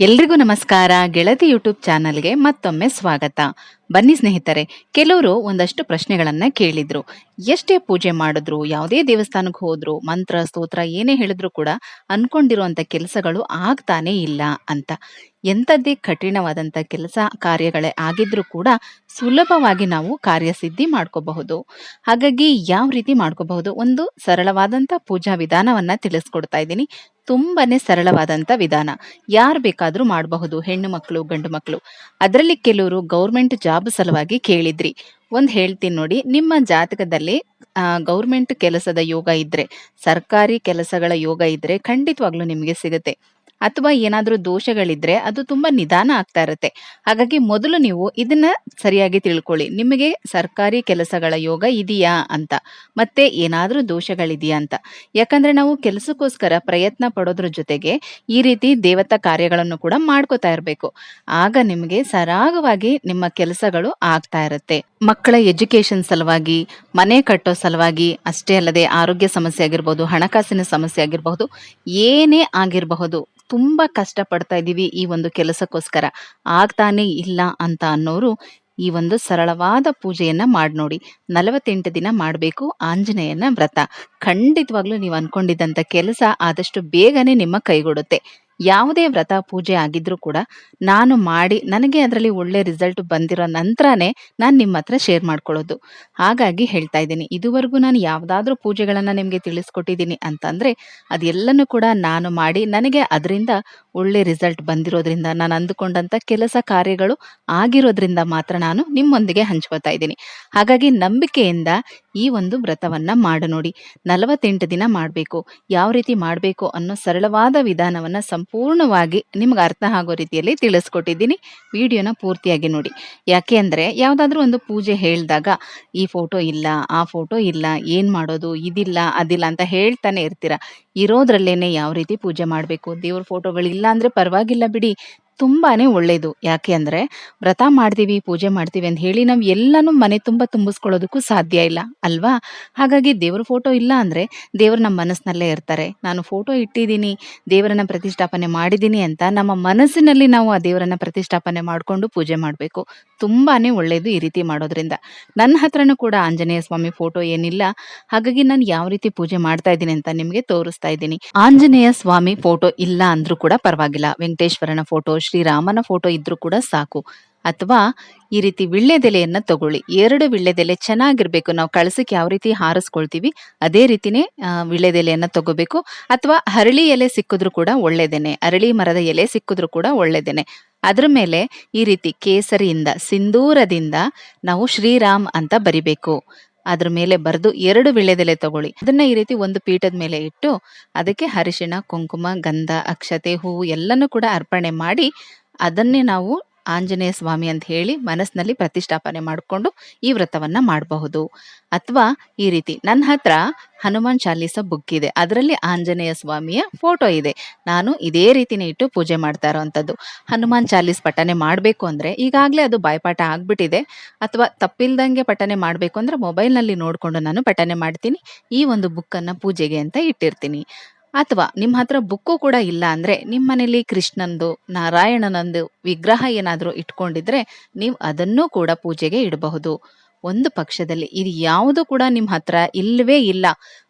ಎಲ್ರಿಗೂ ನಮಸ್ಕಾರ. ಗೆಳತಿ ಯೂಟ್ಯೂಬ್ ಚಾನಲ್ಗೆ ಮತ್ತೊಮ್ಮೆ ಸ್ವಾಗತ. ಬನ್ನಿ ಸ್ನೇಹಿತರೆ, ಕೆಲವರು ಒಂದಷ್ಟು ಪ್ರಶ್ನೆಗಳನ್ನ ಕೇಳಿದ್ರು. ಎಷ್ಟೇ ಪೂಜೆ ಮಾಡಿದ್ರು, ಯಾವುದೇ ದೇವಸ್ಥಾನಕ್ಕೆ ಹೋದ್ರು, ಮಂತ್ರ, ಸ್ತೋತ್ರ ಏನೇ ಹೇಳಿದ್ರು ಕೂಡ ಅನ್ಕೊಂಡಿರುವಂತ ಕೆಲಸಗಳು ಆಗ್ತಾನೆ ಇಲ್ಲ ಅಂತ. ಎಂಥದ್ದೇ ಕಠಿಣವಾದಂತ ಕೆಲಸ ಕಾರ್ಯಗಳೇ ಆಗಿದ್ರೂ ಕೂಡ ಸುಲಭವಾಗಿ ನಾವು ಕಾರ್ಯಸಿದ್ಧಿ ಮಾಡ್ಕೋಬಹುದು. ಹಾಗಾಗಿ ಯಾವ ರೀತಿ ಮಾಡ್ಕೋಬಹುದು? ಒಂದು ಸರಳವಾದಂಥ ಪೂಜಾ ವಿಧಾನವನ್ನ ತಿಳಿಸ್ಕೊಡ್ತಾ ಇದ್ದೀನಿ. ತುಂಬಾನೇ ಸರಳವಾದಂಥ ವಿಧಾನ. ಯಾರು ಬೇಕಾದರೂ ಮಾಡಬಹುದು, ಹೆಣ್ಣು ಮಕ್ಕಳು ಗಂಡು ಮಕ್ಕಳು ಅದರಲ್ಲಿ ಕೆಲವರು ಗೌರ್ಮೆಂಟ್ ಜಾಬ್ ಸಲುವಾಗಿ ಕೇಳಿದ್ರಿ. ಒಂದು ಹೇಳ್ತೀನಿ ನೋಡಿ, ನಿಮ್ಮ ಜಾತಕದಲ್ಲಿ ಗೌರ್ಮೆಂಟ್ ಕೆಲಸದ ಯೋಗ ಇದ್ರೆ, ಸರ್ಕಾರಿ ಕೆಲಸಗಳ ಯೋಗ ಇದ್ರೆ ಖಂಡಿತವಾಗ್ಲೂ ನಿಮಗೆ ಸಿಗುತ್ತೆ. ಅಥವಾ ಏನಾದರೂ ದೋಷಗಳಿದ್ರೆ ಅದು ತುಂಬಾ ನಿಧಾನ ಆಗ್ತಾ ಇರುತ್ತೆ. ಹಾಗಾಗಿ ಮೊದಲು ನೀವು ಇದನ್ನ ಸರಿಯಾಗಿ ತಿಳ್ಕೊಳ್ಳಿ. ನಿಮಗೆ ಸರ್ಕಾರಿ ಕೆಲಸಗಳ ಯೋಗ ಇದೆಯಾ ಅಂತ. ಮತ್ತೆ ಏನಾದರೂ ದೋಷಗಳಿದೆಯಾ ಅಂತ. ಯಾಕಂದ್ರೆ ನಾವು ಕೆಲಸಕ್ಕೋಸ್ಕರ ಪ್ರಯತ್ನ ಪಡೋದ್ರ ಜೊತೆಗೆ ಈ ರೀತಿ ದೇವತಾ ಕಾರ್ಯಗಳನ್ನು ಕೂಡ ಮಾಡ್ಕೋತಾ ಇರಬೇಕು. ಆಗ ನಿಮಗೆ ಸರಾಗವಾಗಿ ನಿಮ್ಮ ಕೆಲಸಗಳು ಆಗ್ತಾ ಇರುತ್ತೆ. ಮಕ್ಕಳ ಎಜುಕೇಷನ್ ಸಲುವಾಗಿ, ಮನೆ ಕಟ್ಟೋ ಸಲುವಾಗಿ ಅಷ್ಟೇ ಅಲ್ಲದೆ ಆರೋಗ್ಯ ಸಮಸ್ಯೆ ಆಗಿರ್ಬೋದು, ಹಣಕಾಸಿನ ಸಮಸ್ಯೆ ಆಗಿರಬಹುದು, ಏನೇ ಆಗಿರಬಹುದು ತುಂಬ ಕಷ್ಟಪಡ್ತಾ ಇದ್ದೀವಿ ಈ ಒಂದು ಕೆಲಸಕ್ಕೋಸ್ಕರ. ಆಗ್ತಾನೇ ಇಲ್ಲ ಅಂತ ಅನ್ನೋರು ಈ ಒಂದು ಸರಳವಾದ ಪೂಜೆಯನ್ನ ಮಾಡಿ ನೋಡಿ. ನಲವತ್ತೆಂಟು ದಿನ ಮಾಡಬೇಕು ಆಂಜನೇಯನ ವ್ರತ. ಖಂಡಿತವಾಗ್ಲೂ ನೀವು ಅನ್ಕೊಂಡಿದ್ದಂತ ಕೆಲಸ ಆದಷ್ಟು ಬೇಗನೆ ನಿಮ್ಮ ಕೈಗೂಡುತ್ತೆ. ಯಾವುದೇ ವ್ರತ ಪೂಜೆ ಆಗಿದ್ರೂ ಕೂಡ ನಾನು ಮಾಡಿ, ನನಗೆ ಅದರಲ್ಲಿ ಒಳ್ಳೆ ರಿಸಲ್ಟ್ ಬಂದಿರೋ ನಂತರನೇ ನಾನು ನಿಮ್ಮ ಹತ್ರ ಶೇರ್ ಮಾಡ್ಕೊಳ್ಳೋದು. ಹಾಗಾಗಿ ಹೇಳ್ತಾ ಇದ್ದೀನಿ, ಇದುವರೆಗೂ ನಾನು ಯಾವುದಾದ್ರೂ ಪೂಜೆಗಳನ್ನು ನಿಮಗೆ ತಿಳಿಸ್ಕೊಟ್ಟಿದ್ದೀನಿ ಅಂತಂದ್ರೆ, ಅದೆಲ್ಲನೂ ಕೂಡ ನಾನು ಮಾಡಿ, ನನಗೆ ಅದರಿಂದ ಒಳ್ಳೆ ರಿಸಲ್ಟ್ ಬಂದಿರೋದ್ರಿಂದ, ನಾನು ಅಂದುಕೊಂಡಂಥ ಕೆಲಸ ಕಾರ್ಯಗಳು ಆಗಿರೋದ್ರಿಂದ ಮಾತ್ರ ನಾನು ನಿಮ್ಮೊಂದಿಗೆ ಹಂಚ್ಕೋತಾ ಇದ್ದೀನಿ. ಹಾಗಾಗಿ ನಂಬಿಕೆಯಿಂದ ಈ ಒಂದು ವ್ರತವನ್ನ ಮಾಡು ನೋಡಿ. ನಲವತ್ತೆಂಟು ದಿನ ಮಾಡಬೇಕು. ಯಾವ ರೀತಿ ಮಾಡಬೇಕು ಅನ್ನೋ ಸರಳವಾದ ವಿಧಾನವನ್ನ ಸಂಪೂರ್ಣವಾಗಿ ನಿಮ್ಗೆ ಅರ್ಥ ಆಗೋ ರೀತಿಯಲ್ಲಿ ತಿಳಿಸ್ಕೊಟ್ಟಿದ್ದೀನಿ. ವಿಡಿಯೋನ ಪೂರ್ತಿಯಾಗಿ ನೋಡಿ. ಯಾಕೆ ಅಂದರೆ ಯಾವುದಾದ್ರೂ ಒಂದು ಪೂಜೆ ಹೇಳಿದಾಗ, ಈ ಫೋಟೋ ಇಲ್ಲ, ಆ ಫೋಟೋ ಇಲ್ಲ, ಏನು ಮಾಡೋದು, ಇದಿಲ್ಲ, ಅದಿಲ್ಲ ಅಂತ ಹೇಳ್ತಾನೆ ಇರ್ತೀರಾ. ಇರೋದ್ರಲ್ಲೇನೆ ಯಾವ ರೀತಿ ಪೂಜೆ ಮಾಡಬೇಕು? ದೇವ್ರ ಫೋಟೋಗಳಿಲ್ಲ ಅಂದ್ರೆ ಪರವಾಗಿಲ್ಲ ಬಿಡಿ. ತುಂಬಾನೇ ಒಳ್ಳೇದು. ಯಾಕೆ ಅಂದರೆ ವ್ರತ ಮಾಡ್ತೀವಿ, ಪೂಜೆ ಮಾಡ್ತೀವಿ ಅಂತ ಹೇಳಿ ನಾವು ಎಲ್ಲಾನು ಮನೆ ತುಂಬಾ ತುಂಬಿಸ್ಕೊಳ್ಳೋದಕ್ಕೂ ಸಾಧ್ಯ ಇಲ್ಲ, ಅಲ್ವಾ? ಹಾಗಾಗಿ ದೇವ್ರ ಫೋಟೋ ಇಲ್ಲ ಅಂದ್ರೆ ದೇವರು ನಮ್ಮ ಮನಸ್ಸಿನಲ್ಲೇ ಇರ್ತಾರೆ. ನಾನು ಫೋಟೋ ಇಟ್ಟಿದ್ದೀನಿ, ದೇವರನ್ನ ಪ್ರತಿಷ್ಠಾಪನೆ ಮಾಡಿದ್ದೀನಿ ಅಂತ ನಮ್ಮ ಮನಸ್ಸಿನಲ್ಲಿ ನಾವು ಆ ದೇವರನ್ನ ಪ್ರತಿಷ್ಠಾಪನೆ ಮಾಡಿಕೊಂಡು ಪೂಜೆ ಮಾಡಬೇಕು. ತುಂಬಾನೇ ಒಳ್ಳೇದು ಈ ರೀತಿ ಮಾಡೋದ್ರಿಂದ. ನನ್ನ ಹತ್ರನೂ ಕೂಡ ಆಂಜನೇಯ ಸ್ವಾಮಿ ಫೋಟೋ ಏನಿಲ್ಲ. ಹಾಗಾಗಿ ನಾನು ಯಾವ ರೀತಿ ಪೂಜೆ ಮಾಡ್ತಾ ಇದ್ದೀನಿ ಅಂತ ನಿಮಗೆ ತೋರಿಸ್ತಾ ಇದ್ದೀನಿ. ಆಂಜನೇಯ ಸ್ವಾಮಿ ಫೋಟೋ ಇಲ್ಲ ಅಂದ್ರೂ ಕೂಡ ಪರವಾಗಿಲ್ಲ. ವೆಂಕಟೇಶ್ವರನ ಫೋಟೋ ಶ್ರೀರಾಮನ ಫೋಟೋ ಇದ್ರೂ ಕೂಡ ಸಾಕು. ಅಥವಾ ಈ ರೀತಿ ವಿಳ್ಳೆದೆಲೆಯನ್ನು ತಗೊಳ್ಳಿ. ಎರಡು ವಿಳ್ಳೆದೆಲೆ ಚೆನ್ನಾಗಿರ್ಬೇಕು. ನಾವು ಕಳಸಕ್ಕೆ ಯಾವ ರೀತಿ ಹಾರಿಸ್ಕೊಳ್ತೀವಿ, ಅದೇ ರೀತಿನೇ ವಿಳ್ಳೆದೆಲೆಯನ್ನು ತಗೋಬೇಕು. ಅಥವಾ ಹರಳಿ ಎಲೆ ಸಿಕ್ಕಿದ್ರು ಕೂಡ ಒಳ್ಳೆದೇನೆ. ಅರಳಿ ಮರದ ಎಲೆ ಸಿಕ್ಕಿದ್ರು ಕೂಡ ಒಳ್ಳೆದೇನೆ. ಅದ್ರ ಮೇಲೆ ಈ ರೀತಿ ಕೇಸರಿಯಿಂದ, ಸಿಂಧೂರದಿಂದ ನಾವು ಶ್ರೀರಾಮ್ ಅಂತ ಬರಿಬೇಕು. ಅದ್ರ ಮೇಲೆ ಬರೆದು ಎರಡು ವಿಳೆದೆಲೆ ತಗೊಳ್ಳಿ. ಅದನ್ನ ಈ ರೀತಿ ಒಂದು ಪೀಠದ ಮೇಲೆ ಇಟ್ಟು ಅದಕ್ಕೆ ಅರಿಶಿಣ, ಕುಂಕುಮ, ಗಂಧ, ಅಕ್ಷತೆ, ಹೂವು ಎಲ್ಲನೂ ಕೂಡ ಅರ್ಪಣೆ ಮಾಡಿ ಅದನ್ನೇ ನಾವು ಆಂಜನೇಯ ಸ್ವಾಮಿ ಅಂತ ಹೇಳಿ ಮನಸ್ಸಿನಲ್ಲಿ ಪ್ರತಿಷ್ಠಾಪನೆ ಮಾಡಿಕೊಂಡು ಈ ವ್ರತವನ್ನ ಮಾಡಬಹುದು. ಅಥವಾ ಈ ರೀತಿ ನನ್ನ ಹತ್ರ ಹನುಮಾನ್ ಚಾಲೀಸ ಬುಕ್ ಇದೆ. ಅದರಲ್ಲಿ ಆಂಜನೇಯ ಸ್ವಾಮಿಯ ಫೋಟೋ ಇದೆ. ನಾನು ಇದೇ ರೀತಿನೇ ಇಟ್ಟು ಪೂಜೆ ಮಾಡ್ತಾ ಇರೋವಂಥದ್ದು. ಹನುಮಾನ್ ಚಾಲೀಸ್ ಪಠನೆ ಮಾಡಬೇಕು ಅಂದ್ರೆ ಈಗಾಗಲೇ ಅದು ಬಾಯ್ಪಾಠ ಆಗ್ಬಿಟ್ಟಿದೆ. ಅಥವಾ ತಪ್ಪಿಲ್ದಂಗೆ ಪಠನೆ ಮಾಡಬೇಕು ಅಂದ್ರೆ ಮೊಬೈಲ್ನಲ್ಲಿ ನೋಡಿಕೊಂಡು ನಾನು ಪಠನೆ ಮಾಡ್ತೀನಿ. ಈ ಒಂದು ಬುಕ್ಕನ್ನು ಪೂಜೆಗೆ ಅಂತ ಇಟ್ಟಿರ್ತೀನಿ. ಅಥವಾ ನಿಮ್ಮ ಹತ್ರ ಬುಕ್ಕು ಕೂಡ ಇಲ್ಲ ಅಂದ್ರೆ ನಿಮ್ಮ ಮನೇಲಿ ಕೃಷ್ಣಂದು, ನಾರಾಯಣನಂದು ವಿಗ್ರಹ ಏನಾದರೂ ಇಟ್ಕೊಂಡಿದ್ರೆ ನೀವು ಅದನ್ನೂ ಕೂಡ ಪೂಜೆಗೆ ಇಡಬಹುದು. ಒಂದು ಪಕ್ಷದಲ್ಲಿ ಇದು ಯಾವುದು ಕೂಡ ನಿಮ್ಮ ಹತ್ರ ಇಲ್ಲವೇ ಇಲ್ಲ.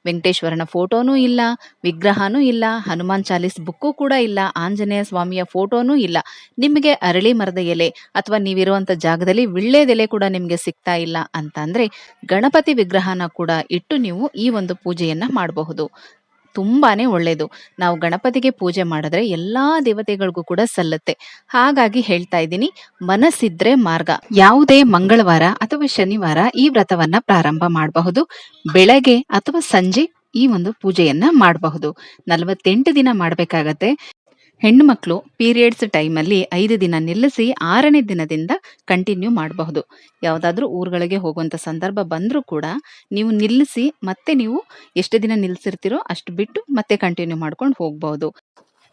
ವೆಂಕಟೇಶ್ವರನ ಫೋಟೋನೂ ಇಲ್ಲ, ವಿಗ್ರಹನೂ ಇಲ್ಲ, ಹನುಮಾನ್ ಚಾಲೀಸ್ ಬುಕ್ಕು ಕೂಡ ಇಲ್ಲ, ಆಂಜನೇಯ ಸ್ವಾಮಿಯ ಫೋಟೋನೂ ಇಲ್ಲ. ನಿಮಗೆ ಅರಳಿ ಮರದ ಎಲೆ ಅಥವಾ ನೀವಿರುವಂಥ ಜಾಗದಲ್ಲಿ ವಿಳ್ಳೆದೆಲೆ ಕೂಡ ನಿಮಗೆ ಸಿಗ್ತಾ ಇಲ್ಲ ಅಂತಂದ್ರೆ ಗಣಪತಿ ವಿಗ್ರಹನ ಕೂಡ ಇಟ್ಟು ನೀವು ಈ ಒಂದು ಪೂಜೆಯನ್ನು ಮಾಡಬಹುದು. ತುಂಬಾನೇ ಒಳ್ಳೆಯದು ನಾವು ಗಣಪತಿಗೆ ಪೂಜೆ ಮಾಡಿದ್ರೆ ಎಲ್ಲಾ ದೇವತೆಗಳಿಗೂ ಕೂಡ ಸಲ್ಲುತ್ತೆ. ಹಾಗಾಗಿ ಹೇಳ್ತಾ ಇದ್ದೀನಿ, ಮನಸ್ಸಿದ್ರೆ ಮಾರ್ಗ. ಯಾವುದೇ ಮಂಗಳವಾರ ಅಥವಾ ಶನಿವಾರ ಈ ವ್ರತವನ್ನ ಪ್ರಾರಂಭ ಮಾಡಬಹುದು. ಬೆಳಗ್ಗೆ ಅಥವಾ ಸಂಜೆ ಈ ಒಂದು ಪೂಜೆಯನ್ನ ಮಾಡಬಹುದು. ನಲವತ್ತೆಂಟು ದಿನ ಮಾಡಬೇಕಾಗತ್ತೆ. ಹೆಣ್ಣು ಮಕ್ಕಳು ಪೀರಿಯಡ್ಸ್ ಟೈಮಲ್ಲಿ ಐದು ದಿನ ನಿಲ್ಲಿಸಿ ಆರನೇ ದಿನದಿಂದ ಕಂಟಿನ್ಯೂ ಮಾಡಬಹುದು. ಯಾವುದಾದ್ರೂ ಊರುಗಳಿಗೆ ಹೋಗುವಂಥ ಸಂದರ್ಭ ಬಂದರೂ ಕೂಡ ನೀವು ನಿಲ್ಲಿಸಿ ಮತ್ತೆ ನೀವು ಎಷ್ಟು ದಿನ ನಿಲ್ಲಿಸಿರ್ತೀರೋ ಅಷ್ಟು ಬಿಟ್ಟು ಮತ್ತೆ ಕಂಟಿನ್ಯೂ ಮಾಡ್ಕೊಂಡು ಹೋಗ್ಬಹುದು.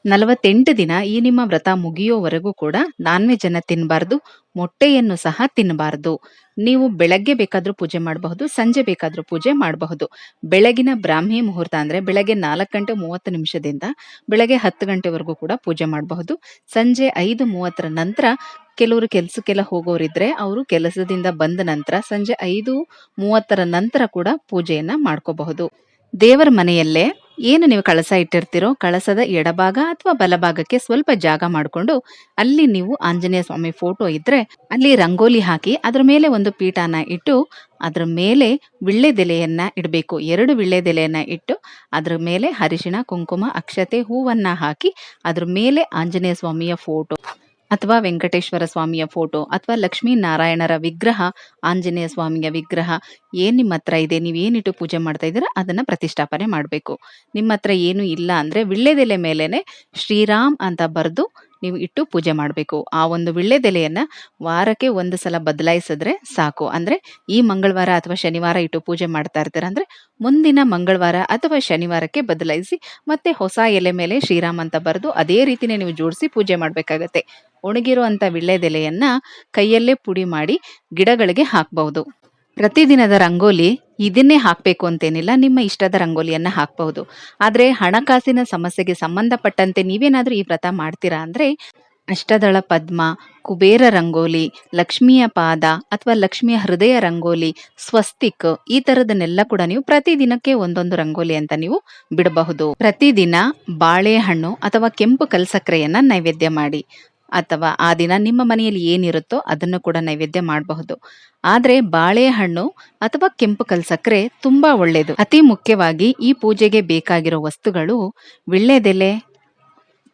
ನಲವತ್ತೆಂಟು ದಿನ ಈ ನಿಮ್ಮ ವ್ರತ ಮುಗಿಯೋವರೆಗೂ ಕೂಡ ನಾನ್ ವೆಜ್ ಅನ್ನ ತಿನ್ನಬಾರ್ದು ಮೊಟ್ಟೆಯನ್ನು ಸಹ ತಿನ್ನಬಾರ್ದು ನೀವು ಬೆಳಗ್ಗೆ ಬೇಕಾದ್ರೂ ಪೂಜೆ ಮಾಡಬಹುದು, ಸಂಜೆ ಬೇಕಾದ್ರೂ ಪೂಜೆ ಮಾಡಬಹುದು. ಬೆಳಗಿನ ಬ್ರಾಹ್ಮಿ ಮುಹೂರ್ತ ಅಂದ್ರೆ ಬೆಳಗ್ಗೆ ನಾಲ್ಕು ಗಂಟೆ ಮೂವತ್ತು ನಿಮಿಷದಿಂದ ಬೆಳಗ್ಗೆ ಹತ್ತು ಗಂಟೆವರೆಗೂ ಕೂಡ ಪೂಜೆ ಮಾಡಬಹುದು. ಸಂಜೆ ಐದು ಮೂವತ್ತರ ನಂತರ ಕೆಲವರು ಕೆಲಸಕ್ಕೆಲ್ಲ ಹೋಗೋರಿದ್ರೆ ಅವರು ಕೆಲಸದಿಂದ ಬಂದ ನಂತರ ಸಂಜೆ ಐದು ಮೂವತ್ತರ ನಂತರ ಕೂಡ ಪೂಜೆಯನ್ನ ಮಾಡ್ಕೋಬಹುದು. ದೇವರ ಮನೆಯಲ್ಲೇ ಏನು ನೀವು ಕಳಸ ಇಟ್ಟಿರ್ತೀರೋ ಕಳಸದ ಎಡಭಾಗ ಅಥವಾ ಬಲಭಾಗಕ್ಕೆ ಸ್ವಲ್ಪ ಜಾಗ ಮಾಡಿಕೊಂಡು ಅಲ್ಲಿ ನೀವು ಆಂಜನೇಯ ಸ್ವಾಮಿ ಫೋಟೋ ಇದ್ರೆ ಅಲ್ಲಿ ರಂಗೋಲಿ ಹಾಕಿ ಅದರ ಮೇಲೆ ಒಂದು ಪೀಠಾನ ಇಟ್ಟು ಅದರ ಮೇಲೆ ವಿಳ್ಳೆದೆಲೆಯನ್ನ ಇಡಬೇಕು. ಎರಡು ವಿಳ್ಳೆದೆಲೆಯನ್ನ ಇಟ್ಟು ಅದರ ಮೇಲೆ ಅರಿಶಿಣ, ಕುಂಕುಮ, ಅಕ್ಷತೆ, ಹೂವನ್ನ ಹಾಕಿ ಅದರ ಮೇಲೆ ಆಂಜನೇಯ ಸ್ವಾಮಿಯ ಫೋಟೋ. ಅಥವಾ ವೆಂಕಟೇಶ್ವರ ಸ್ವಾಮಿಯ ಫೋಟೋ ಅಥವಾ ಲಕ್ಷ್ಮೀ ನಾರಾಯಣರ ವಿಗ್ರಹ, ಆಂಜನೇಯ ಸ್ವಾಮಿಯ ವಿಗ್ರಹ, ಏನ್ ನಿಮ್ಮ ಹತ್ರ ಇದೆ, ನೀವು ಏನಿಟ್ಟು ಪೂಜೆ ಮಾಡ್ತಾ ಇದ್ದೀರಾ, ಅದನ್ನ ಪ್ರತಿಷ್ಠಾಪನೆ ಮಾಡಬೇಕು. ನಿಮ್ಮ ಹತ್ರ ಏನು ಇಲ್ಲ ಅಂದ್ರೆ, ವಿಳ್ಳೆದೆಲೆ ಮೇಲೇ ಶ್ರೀರಾಮ್ ಅಂತ ಬರೆದು ನೀವು ಇಟ್ಟು ಪೂಜೆ ಮಾಡಬೇಕು. ಆ ಒಂದು ವಿಳ್ಳೆದೆಲೆಯನ್ನ ವಾರಕ್ಕೆ ಒಂದು ಸಲ ಬದಲಾಯಿಸಿದ್ರೆ ಸಾಕು. ಅಂದ್ರೆ ಈ ಮಂಗಳವಾರ ಅಥವಾ ಶನಿವಾರ ಇಟ್ಟು ಪೂಜೆ ಮಾಡ್ತಾ ಇರ್ತೀರ ಅಂದ್ರೆ ಮುಂದಿನ ಮಂಗಳವಾರ ಅಥವಾ ಶನಿವಾರಕ್ಕೆ ಬದಲಾಯಿಸಿ ಮತ್ತೆ ಹೊಸ ಎಲೆ ಮೇಲೆ ಶ್ರೀರಾಮ್ ಅಂತ ಬರೆದು ಅದೇ ರೀತಿನೇ ನೀವು ಜೋಡಿಸಿ ಪೂಜೆ ಮಾಡ್ಬೇಕಾಗತ್ತೆ. ಒಣಗಿರುವಂತ ವಿಳ್ಳೆದೆಲೆಯನ್ನ ಕೈಯಲ್ಲೇ ಪುಡಿ ಮಾಡಿ ಗಿಡಗಳಿಗೆ ಹಾಕಬಹುದು. ಪ್ರತಿದಿನದ ರಂಗೋಲಿ ಇದನ್ನೇ ಹಾಕಬೇಕು ಅಂತೇನಿಲ್ಲ, ನಿಮ್ಮ ಇಷ್ಟದ ರಂಗೋಲಿಯನ್ನ ಹಾಕಬಹುದು. ಆದರೆ ಹಣಕಾಸಿನ ಸಮಸ್ಯೆಗೆ ಸಂಬಂಧಪಟ್ಟಂತೆ ನೀವೇನಾದ್ರೂ ಈ ವ್ರತ ಮಾಡ್ತೀರಾ ಅಂದ್ರೆ, ಅಷ್ಟದಳ ಪದ್ಮ, ಕುಬೇರ ರಂಗೋಲಿ, ಲಕ್ಷ್ಮಿಯ ಪಾದ ಅಥವಾ ಲಕ್ಷ್ಮಿಯ ಹೃದಯ ರಂಗೋಲಿ, ಸ್ವಸ್ತಿಕ್ ಈ ತರದನ್ನೆಲ್ಲ ಕೂಡ ನೀವು ಪ್ರತಿದಿನಕ್ಕೆ ಒಂದೊಂದು ರಂಗೋಲಿ ಅಂತ ನೀವು ಬಿಡಬಹುದು. ಪ್ರತಿದಿನ ಬಾಳೆಹಣ್ಣು ಅಥವಾ ಕೆಂಪು ಕಲ್ಸಕ್ರೆಯನ್ನ ನೈವೇದ್ಯ ಮಾಡಿ. ಅಥವಾ ಆ ದಿನ ನಿಮ್ಮ ಮನೆಯಲ್ಲಿ ಏನಿರುತ್ತೋ ಅದನ್ನು ಕೂಡ ನೈವೇದ್ಯ ಮಾಡಬಹುದು. ಆದರೆ ಬಾಳೆಹಣ್ಣು ಅಥವಾ ಕೆಂಪು ಕಲ್ಸಕ್ರೆ ತುಂಬಾ ಒಳ್ಳೆಯದು ಅತಿ ಮುಖ್ಯವಾಗಿ ಈ ಪೂಜೆಗೆ ಬೇಕಾಗಿರೋ ವಸ್ತುಗಳು ವಿಳ್ಳೆದೆಲೆ,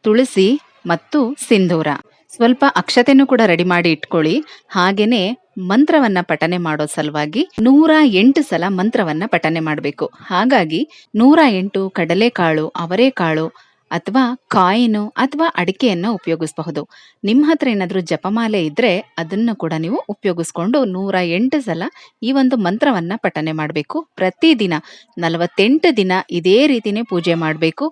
ತುಳಸಿ ಮತ್ತು ಸಿಂಧೂರ. ಸ್ವಲ್ಪ ಅಕ್ಷತೆನೂ ಕೂಡ ರೆಡಿ ಮಾಡಿ ಇಟ್ಕೊಳ್ಳಿ. ಹಾಗೇನೆ ಮಂತ್ರವನ್ನ ಪಠನೆ ಮಾಡೋ ಸಲುವಾಗಿ ನೂರ ಎಂಟು ಸಲ ಮಂತ್ರವನ್ನ ಪಠನೆ ಮಾಡಬೇಕು. ಹಾಗಾಗಿ ನೂರ ಎಂಟು ಕಡಲೆಕಾಳು, ಅವರೆಕಾಳು ಅಥವಾ ಕಾಯಿನು ಅಥವಾ ಅಡಿಕೆಯನ್ನು ಉಪಯೋಗಿಸಬಹುದು. ನಿಮ್ಮ ಹತ್ರ ಏನಾದರೂ ಜಪಮಾಲೆ ಇದ್ದರೆ ಅದನ್ನು ಕೂಡ ನೀವು ಉಪಯೋಗಿಸ್ಕೊಂಡು ನೂರ ಎಂಟು ಸಲ ಈ ಒಂದು ಮಂತ್ರವನ್ನು ಪಠನೆ ಮಾಡಬೇಕು. ಪ್ರತಿದಿನ ನಲವತ್ತೆಂಟು ದಿನ ಇದೇ ರೀತಿನೇ ಪೂಜೆ ಮಾಡಬೇಕು.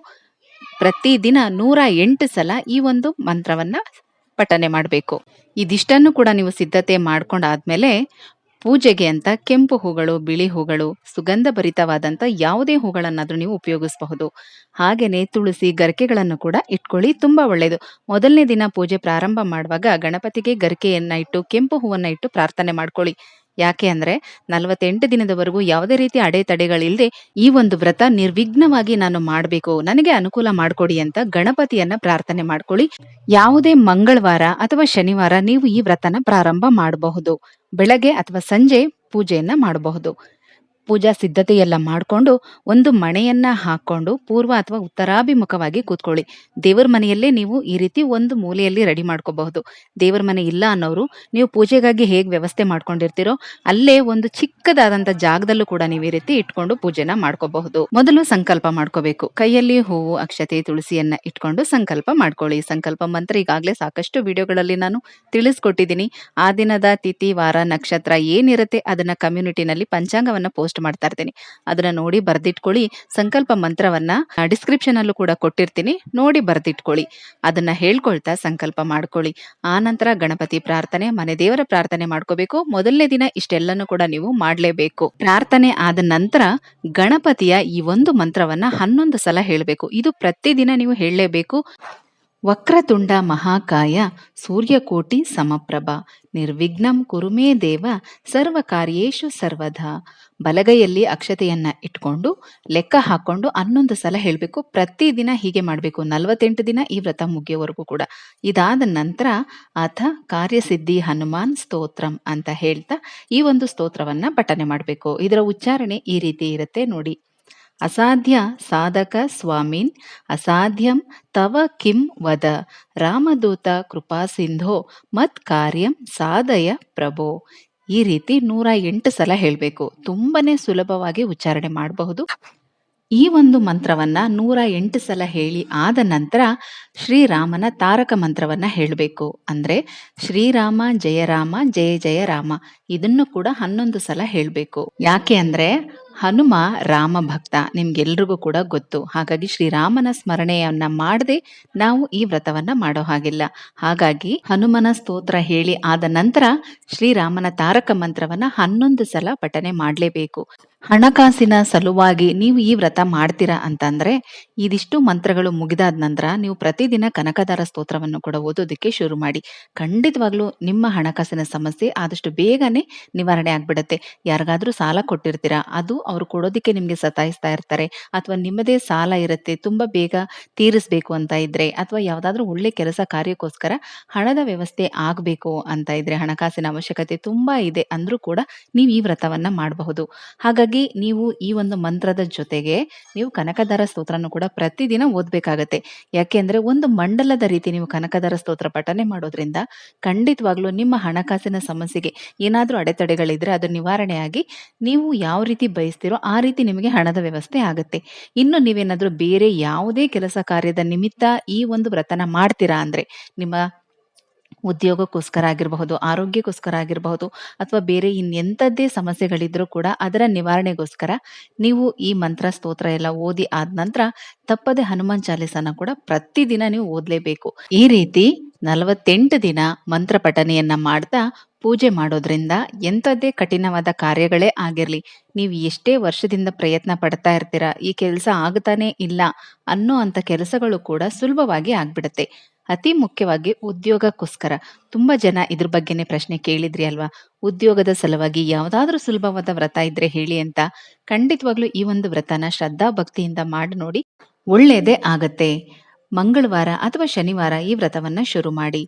ಪ್ರತಿದಿನ ನೂರ ಎಂಟು ಸಲ ಈ ಒಂದು ಮಂತ್ರವನ್ನು ಪಠನೆ ಮಾಡಬೇಕು. ಇದಿಷ್ಟನ್ನು ಕೂಡ ನೀವು ಸಿದ್ಧತೆ ಮಾಡ್ಕೊಂಡಾದ್ಮೇಲೆ ಪೂಜೆಗೆ ಅಂತ ಕೆಂಪು ಹೂಗಳು, ಬಿಳಿ ಹೂಗಳು ಸುಗಂಧ ಭರಿತವಾದಂತ ಯಾವುದೇ ಹೂಗಳನ್ನಾದ್ರೂ ನೀವು ಉಪಯೋಗಿಸಬಹುದು. ಹಾಗೆಯೇ ತುಳಸಿ ಗರಿಕೆಗಳನ್ನು ಕೂಡ ಇಟ್ಕೊಳ್ಳಿ, ತುಂಬಾ ಒಳ್ಳೆಯದು ಮೊದಲನೇ ದಿನ ಪೂಜೆ ಪ್ರಾರಂಭ ಮಾಡುವಾಗ ಗಣಪತಿಗೆ ಗರಿಕೆಯನ್ನ ಇಟ್ಟು, ಕೆಂಪು ಹೂವನ್ನ ಇಟ್ಟು ಪ್ರಾರ್ಥನೆ ಮಾಡ್ಕೊಳ್ಳಿ. ಯಾಕೆ ಅಂದ್ರೆ ನಲವತ್ತೆಂಟು ದಿನದವರೆಗೂ ಯಾವುದೇ ರೀತಿ ಅಡೆತಡೆಗಳಿಲ್ಲದೆ ಈ ಒಂದು ವ್ರತ ನಿರ್ವಿಘ್ನವಾಗಿ ನಾನು ಮಾಡಬೇಕು. ನನಗೆ ಅನುಕೂಲ ಮಾಡಿಕೊಡಿ ಅಂತ ಗಣಪತಿಯನ್ನ ಪ್ರಾರ್ಥನೆ ಮಾಡ್ಕೊಳ್ಳಿ. ಯಾವುದೇ ಮಂಗಳವಾರ ಅಥವಾ ಶನಿವಾರ ನೀವು ಈ ವ್ರತನ ಪ್ರಾರಂಭ ಮಾಡಬಹುದು. ಬೆಳಗ್ಗೆ ಅಥವಾ ಸಂಜೆ ಪೂಜೆಯನ್ನ ಮಾಡಬಹುದು. ಪೂಜಾ ಸಿದ್ಧತೆ ಎಲ್ಲ ಮಾಡಿಕೊಂಡು ಒಂದು ಮಣೆಯನ್ನ ಹಾಕೊಂಡು ಪೂರ್ವ ಅಥವಾ ಉತ್ತರಾಭಿಮುಖವಾಗಿ ಕೂತ್ಕೊಳ್ಳಿ. ದೇವರ ಮನೆಯಲ್ಲೇ ನೀವು ಈ ರೀತಿ ಒಂದು ಮೂಲೆಯಲ್ಲಿ ರೆಡಿ ಮಾಡ್ಕೋಬಹುದು. ದೇವರ ಮನೆ ಇಲ್ಲ ಅನ್ನೋರು ನೀವು ಪೂಜೆಗಾಗಿ ಹೇಗೆ ವ್ಯವಸ್ಥೆ ಮಾಡ್ಕೊಂಡಿರ್ತೀರೋ ಅಲ್ಲೇ ಒಂದು ಚಿಕ್ಕದಾದಂತ ಜಾಗದಲ್ಲೂ ಕೂಡ ನೀವು ಈ ರೀತಿ ಇಟ್ಕೊಂಡು ಪೂಜೆನ ಮಾಡ್ಕೋಬಹುದು. ಮೊದಲು ಸಂಕಲ್ಪ ಮಾಡ್ಕೋಬೇಕು. ಕೈಯಲ್ಲಿ ಹೂವು, ಅಕ್ಷತೆ, ತುಳಸಿಯನ್ನ ಇಟ್ಕೊಂಡು ಸಂಕಲ್ಪ ಮಾಡ್ಕೊಳ್ಳಿ. ಸಂಕಲ್ಪ ಮಂತ್ರ ಈಗಾಗಲೇ ಸಾಕಷ್ಟು ವಿಡಿಯೋಗಳಲ್ಲಿ ನಾನು ತಿಳಿಸ್ಕೊಟ್ಟಿದ್ದೀನಿ. ಆ ದಿನದ ತಿಥಿ, ವಾರ, ನಕ್ಷತ್ರ ಏನಿರುತ್ತೆ ಅದನ್ನ ಕಮ್ಯುನಿಟಿನಲ್ಲಿ ಪಂಚಾಂಗವನ್ನ ಪೋಸ್ಟ್ ಮಾಡ್ತಾ ಇರ್ತೀನಿ. ಅದನ್ನ ನೋಡಿ ಬರ್ದಿಟ್ಕೊಳ್ಳಿ. ಸಂಕಲ್ಪ ಮಂತ್ರವನ್ನ ಡಿಸ್ಕ್ರಿಪ್ಷನ್ ಅಲ್ಲೂ ಕೂಡ ಕೊಟ್ಟಿರ್ತೀನಿ. ನೋಡಿ ಬರ್ದಿಟ್ಕೊಳ್ಳಿ. ಅದನ್ನ ಹೇಳ್ಕೊಳ್ತಾ ಸಂಕಲ್ಪ ಮಾಡ್ಕೊಳ್ಳಿ. ಆ ನಂತರ ಗಣಪತಿ ಪ್ರಾರ್ಥನೆ, ಮನೆ ದೇವರ ಪ್ರಾರ್ಥನೆ ಮಾಡ್ಕೋಬೇಕು. ಮೊದಲನೇ ದಿನ ಇಷ್ಟೆಲ್ಲನೂ ಕೂಡ ನೀವು ಮಾಡ್ಲೇಬೇಕು. ಪ್ರಾರ್ಥನೆ ಆದ ನಂತರ ಗಣಪತಿಯ ಈ ಒಂದು ಮಂತ್ರವನ್ನ ಹನ್ನೊಂದು ಸಲ ಹೇಳಬೇಕು. ಇದು ಪ್ರತಿದಿನ ನೀವು ಹೇಳಲೇಬೇಕು. ವಕ್ರತುಂಡ ಮಹಾಕಾಯ ಸೂರ್ಯಕೋಟಿ ಸಮಪ್ರಭ. ನಿರ್ವಿಘ್ನಂ ಕುರುಮೇ ದೇವ ಸರ್ವ ಕಾರ್ಯೇಶು ಸರ್ವದಾ ಬಲಗೈಯಲ್ಲಿ ಅಕ್ಷತೆಯನ್ನ ಇಟ್ಕೊಂಡು, ಲೆಕ್ಕ ಹಾಕೊಂಡು ಹನ್ನೊಂದು ಸಲ ಹೇಳಬೇಕು. ಪ್ರತಿದಿನ ಹೀಗೆ ಮಾಡಬೇಕು. ನಲವತ್ತೆಂಟು ದಿನ ಈ ವ್ರತ ಮುಗಿಯೋವರೆಗೂ ಕೂಡ. ಇದಾದ ನಂತರ ಅಥ ಕಾರ್ಯಸಿದ್ಧಿ ಹನುಮಾನ್ ಸ್ತೋತ್ರಂ ಅಂತ ಹೇಳ್ತಾ ಈ ಒಂದು ಸ್ತೋತ್ರವನ್ನ ಪಠನೆ ಮಾಡಬೇಕು. ಇದರ ಉಚ್ಚಾರಣೆ ಈ ರೀತಿ ಇರುತ್ತೆ ನೋಡಿ. ಅಸಾಧ್ಯ ಸಾಧಕ ಸ್ವಾಮಿನ್, ಅಸಾಧ್ಯಂ ತವ ಕಿಂ ವದ. ರಾಮದೂತ ಕೃಪಾಸಿಂಧೋ ಮತ್ ಕಾರ್ಯಂ ಸಾಧಯ ಪ್ರಭೋ. ಈ ರೀತಿ ನೂರ ಎಂಟು ಸಲ ಹೇಳಬೇಕು. ತುಂಬನೇ ಸುಲಭವಾಗಿ ಉಚ್ಚಾರಣೆ ಮಾಡಬಹುದು. ಈ ಒಂದು ಮಂತ್ರವನ್ನ ನೂರ ಎಂಟು ಸಲ ಹೇಳಿ ಆದ ನಂತರ ಶ್ರೀರಾಮನ ತಾರಕ ಮಂತ್ರವನ್ನ ಹೇಳಬೇಕು. ಅಂದ್ರೆ ಶ್ರೀರಾಮ, ಜಯ ರಾಮ, ಜಯ ಜಯ ರಾಮ. ಇದನ್ನು ಕೂಡ ಹನ್ನೊಂದು ಸಲ ಹೇಳಬೇಕು. ಯಾಕೆ ಅಂದ್ರೆ ಹನುಮ ರಾಮ ಭಕ್ತ ನಿಮ್ಗೆಲ್ರಿಗೂ ಕೂಡ ಗೊತ್ತು. ಹಾಗಾಗಿ ಶ್ರೀರಾಮನ ಸ್ಮರಣೆಯನ್ನ ಮಾಡದೆ ನಾವು ಈ ವ್ರತವನ್ನ ಮಾಡೋ ಹಾಗಿಲ್ಲ. ಹಾಗಾಗಿ ಹನುಮನ ಸ್ತೋತ್ರ ಹೇಳಿ ಆದ ನಂತರ ಶ್ರೀರಾಮನ ತಾರಕ ಮಂತ್ರವನ್ನ ಹನ್ನೊಂದು ಸಲ ಪಠನೆ ಮಾಡಲೇಬೇಕು. ಹಣಕಾಸಿನ ಸಲುವಾಗಿ ನೀವು ಈ ವ್ರತ ಮಾಡ್ತೀರಾ ಅಂತಂದ್ರೆ ಇದಿಷ್ಟು ಮಂತ್ರಗಳು ಮುಗಿದಾದ ನಂತರ ನೀವು ಪ್ರತಿದಿನ ಕನಕದಾರ ಸ್ತೋತ್ರವನ್ನು ಕೂಡ ಓದೋದಕ್ಕೆ ಶುರು ಮಾಡಿ. ಖಂಡಿತವಾಗ್ಲೂ ನಿಮ್ಮ ಹಣಕಾಸಿನ ಸಮಸ್ಯೆ ಆದಷ್ಟು ಬೇಗನೆ ನಿವಾರಣೆ ಆಗ್ಬಿಡತ್ತೆ. ಯಾರಿಗಾದ್ರೂ ಸಾಲ ಕೊಟ್ಟಿರ್ತೀರಾ, ಅದು ಅವರು ಕೊಡೋದಕ್ಕೆ ನಿಮ್ಗೆ ಸತಾಯಿಸ್ತಾ ಇರ್ತಾರೆ. ಅಥವಾ ನಿಮ್ಮದೇ ಸಾಲ ಇರುತ್ತೆ, ತುಂಬಾ ಬೇಗ ತೀರಿಸ್ಬೇಕು ಅಂತ ಇದ್ರೆ, ಅಥವಾ ಯಾವ್ದಾದ್ರೂ ಒಳ್ಳೆ ಕೆಲಸ ಕಾರ್ಯಕ್ಕೋಸ್ಕರ ಹಣದ ವ್ಯವಸ್ಥೆ ಆಗ್ಬೇಕು ಅಂತ ಇದ್ರೆ, ಹಣಕಾಸಿನ ಅವಶ್ಯಕತೆ ತುಂಬಾ ಇದೆ ಅಂದ್ರೂ ಕೂಡ ನೀವು ಈ ವ್ರತವನ್ನ ಮಾಡಬಹುದು. ಹಾಗಾಗಿ ನೀವು ಈ ಒಂದು ಮಂತ್ರದ ಜೊತೆಗೆ ನೀವು ಕನಕದಾರ ಸ್ತೋತ್ರನೂ ಕೂಡ ಪ್ರತಿದಿನ ಓದಬೇಕಾಗತ್ತೆ. ಯಾಕೆಂದ್ರೆ ಒಂದು ಮಂಡಲದ ರೀತಿ ನೀವು ಕನಕದಾರ ಸ್ತೋತ್ರ ಪಠನೆ ಮಾಡೋದ್ರಿಂದ ಖಂಡಿತವಾಗ್ಲೂ ನಿಮ್ಮ ಹಣಕಾಸಿನ ಸಮಸ್ಯೆಗೆ ಏನಾದರೂ ಅಡೆತಡೆಗಳಿದ್ರೆ ಅದು ನಿವಾರಣೆಯಾಗಿ ನೀವು ಯಾವ ರೀತಿ ಬಯಸ್ತೀರೋ ಆ ರೀತಿ ನಿಮಗೆ ಹಣದ ವ್ಯವಸ್ಥೆ ಆಗುತ್ತೆ. ಇನ್ನು ನೀವೇನಾದರೂ ಬೇರೆ ಯಾವುದೇ ಕೆಲಸ ಕಾರ್ಯದ ನಿಮಿತ್ತ ಈ ಒಂದು ವ್ರತನ ಮಾಡ್ತೀರಾ ಅಂದ್ರೆ ನಿಮ್ಮ ಉದ್ಯೋಗಕ್ಕೋಸ್ಕರ ಆಗಿರಬಹುದು, ಆರೋಗ್ಯಕ್ಕೋಸ್ಕರ ಆಗಿರಬಹುದು, ಅಥವಾ ಬೇರೆ ಇನ್ನೆಂಥದ್ದೇ ಸಮಸ್ಯೆಗಳಿದ್ರೂ ಕೂಡ ಅದರ ನಿವಾರಣೆಗೋಸ್ಕರ ನೀವು ಈ ಮಂತ್ರ, ಸ್ತೋತ್ರ ಎಲ್ಲ ಓದಿ ಆದ ನಂತರ ತಪ್ಪದೆ ಹನುಮಾನ್ ಚಾಲೀಸನ ಕೂಡ ಪ್ರತಿದಿನ ನೀವು ಓದಲೇಬೇಕು. ಈ ರೀತಿ ನಲವತ್ತೆಂಟು ದಿನ ಮಂತ್ರ ಪಠನೆಯನ್ನ ಮಾಡ್ತಾ ಪೂಜೆ ಮಾಡೋದ್ರಿಂದ ಎಂಥದ್ದೇ ಕಠಿಣವಾದ ಕಾರ್ಯಗಳೇ ಆಗಿರ್ಲಿ, ನೀವು ಎಷ್ಟೇ ವರ್ಷದಿಂದ ಪ್ರಯತ್ನ ಪಡ್ತಾ ಇರ್ತೀರಾ, ಈ ಕೆಲಸ ಆಗ್ತಾನೇ ಇಲ್ಲ ಅನ್ನೋ ಅಂತ ಕೆಲಸಗಳು ಕೂಡ ಸುಲಭವಾಗಿ ಆಗ್ಬಿಡುತ್ತೆ. ಅತಿ ಮುಖ್ಯವಾಗಿ ಉದ್ಯೋಗಕ್ಕೋಸ್ಕರ. ತುಂಬಾ ಜನ ಇದ್ರ ಬಗ್ಗೆನೇ ಪ್ರಶ್ನೆ ಕೇಳಿದ್ರಿ ಅಲ್ವಾ? ಉದ್ಯೋಗದ ಸಲುವಾಗಿ ಯಾವ್ದಾದ್ರೂ ಸುಲಭವಾದ ವ್ರತ ಇದ್ರೆ ಹೇಳಿ ಅಂತ ಖಂಡಿತವಾಗ್ಲೂ ಈ ಒಂದು ವ್ರತನ ಶ್ರದ್ಧಾ ಭಕ್ತಿಯಿಂದ ಮಾಡಿ ನೋಡಿ ಒಳ್ಳೇದೇ ಆಗತ್ತೆ. ಮಂಗಳವಾರ ಅಥವಾ ಶನಿವಾರ ಈ ವ್ರತವನ್ನ ಶುರು ಮಾಡಿ.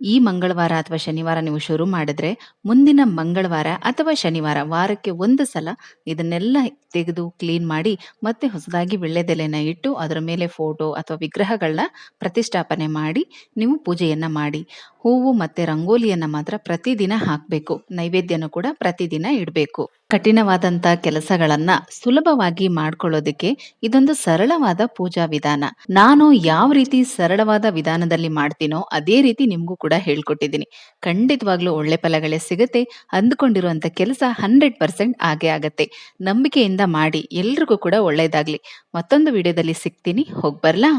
ಈ ಮಂಗಳವಾರ ಅಥವಾ ಶನಿವಾರ ನೀವು ಶುರು ಮಾಡಿದ್ರೆ ಮುಂದಿನ ಮಂಗಳವಾರ ಅಥವಾ ಶನಿವಾರ ವಾರಕ್ಕೆ ಒಂದು ಸಲ ಇದನ್ನೆಲ್ಲ ತೆಗೆದು ಕ್ಲೀನ್ ಮಾಡಿ ಮತ್ತೆ ಹೊಸದಾಗಿ ವಿಳ್ಳೆದೆಲೆನ ಇಟ್ಟು ಅದರ ಮೇಲೆ ಫೋಟೋ ಅಥವಾ ವಿಗ್ರಹಗಳನ್ನ ಪ್ರತಿಷ್ಠಾಪನೆ ಮಾಡಿ ನೀವು ಪೂಜೆಯನ್ನು ಮಾಡಿ. ಹೂವು ಮತ್ತೆ ರಂಗೋಲಿಯನ್ನ ಮಾತ್ರ ಪ್ರತಿದಿನ ಹಾಕಬೇಕು. ನೈವೇದ್ಯನೂ ಕೂಡ ಪ್ರತಿದಿನ ಇಡಬೇಕು. ಕಠಿಣವಾದಂತ ಕೆಲಸಗಳನ್ನ ಸುಲಭವಾಗಿ ಮಾಡ್ಕೊಳ್ಳೋದಕ್ಕೆ ಇದೊಂದು ಸರಳವಾದ ಪೂಜಾ ವಿಧಾನ. ನಾನು ಯಾವ ರೀತಿ ಸರಳವಾದ ವಿಧಾನದಲ್ಲಿ ಮಾಡ್ತೀನೋ ಅದೇ ರೀತಿ ನಿಮ್ಗೂ ಕೂಡ ಹೇಳ್ಕೊಟ್ಟಿದ್ದೀನಿ. ಖಂಡಿತವಾಗ್ಲೂ ಒಳ್ಳೆ ಫಲಗಳೇ ಸಿಗುತ್ತೆ. ಅಂದ್ಕೊಂಡಿರುವಂತ ಕೆಲಸ ಹಂಡ್ರೆಡ್ ಪರ್ಸೆಂಟ್ ಆಗೇ ಆಗತ್ತೆ. ನಂಬಿಕೆಯಿಂದ ಮಾಡಿ ಎಲ್ರಿಗೂ ಕೂಡ ಒಳ್ಳೇದಾಗ್ಲಿ. ಮತ್ತೊಂದು ವಿಡಿಯೋದಲ್ಲಿ ಸಿಗ್ತೀನಿ. ಹೋಗ್ಬರ್ಲಾ